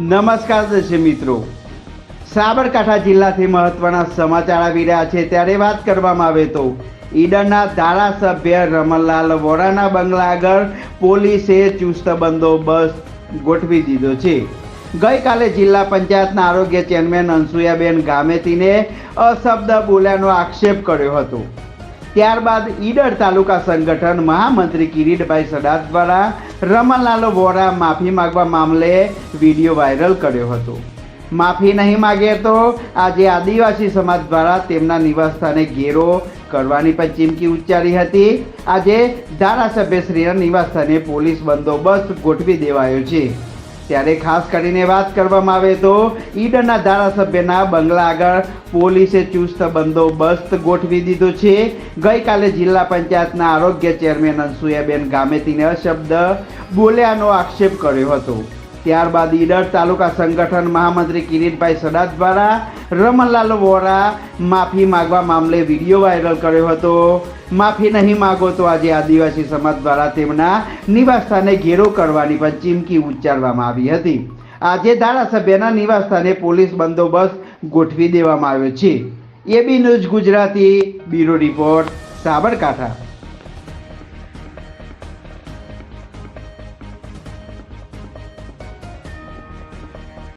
નમસ્કાર દર્શક મિત્રો. સાબરકાંઠા જિલ્લાથી મહત્વના સમાચાર આવી રહ્યા છે. ત્યારે વાત કરવામાં આવે તો ઈડરના ધારાસભ્ય રમણલાલ વોરાના બંગલા આગળ પોલીસે ચુસ્ત બંદોબસ્ત ગોઠવી દીધો છે. ગઈકાલે જિલ્લા પંચાયતના આરોગ્ય ચેરમેન અંસુયાબેન ગામેતીને અશબ્દ બોલ્યાનો આક્ષેપ કર્યો હતો. ત્યારબાદ ઈડર તાલુકા સંગઠન મહામંત્રી કિરીટભાઈ સડાદ દ્વારા રમણલાલ વોરા માફી માંગવા મામલે વીડિયો વાયરલ કર્યો હતો. માફી નહીં માગે તો આજે આદિવાસી સમાજ દ્વારા તેમના નિવાસસ્થાને ઘેરો કરવાની પણ ચીમકી ઉચ્ચારી હતી. આજે ધારાસભ્યશ્રીના નિવાસસ્થાને પોલીસ બંદોબસ્ત ગોઠવી દેવાયો છે. ત્યારે ખાસ કરીને વાત કરવામાં આવે તો ઈડરના ધારાસભ્યના બંગલા આગળ પોલીસે ચુસ્ત બંદોબસ્ત ગોઠવી દીધો છે. ગઈકાલે જિલ્લા પંચાયતના આરોગ્ય ચેરમેન અનસુયાબેન ગામેતીને અશબ્દ બોલ્યાનો આક્ષેપ કર્યો હતો. ત્યારબાદ ઈડર તાલુકા સંગઠન મહામંત્રી કિરીટભાઈ સડાદ દ્વારા રમણલાલ વોરા માફી માગવા મામલે વીડિયો વાયરલ કર્યો હતો. માફી નહીં માગો તો આજે આદિવાસી સમાજ દ્વારા તેમના નિવાસસ્થાને ઘેરો કરવાની પણ ચીમકી ઉચ્ચારવામાં આવી હતી. આજે ધારાસભ્યના નિવાસસ્થાને પોલીસ બંદોબસ્ત ગોઠવી દેવામાં આવ્યો છે. AB news Gujarati, bureau report, Sabarkantha.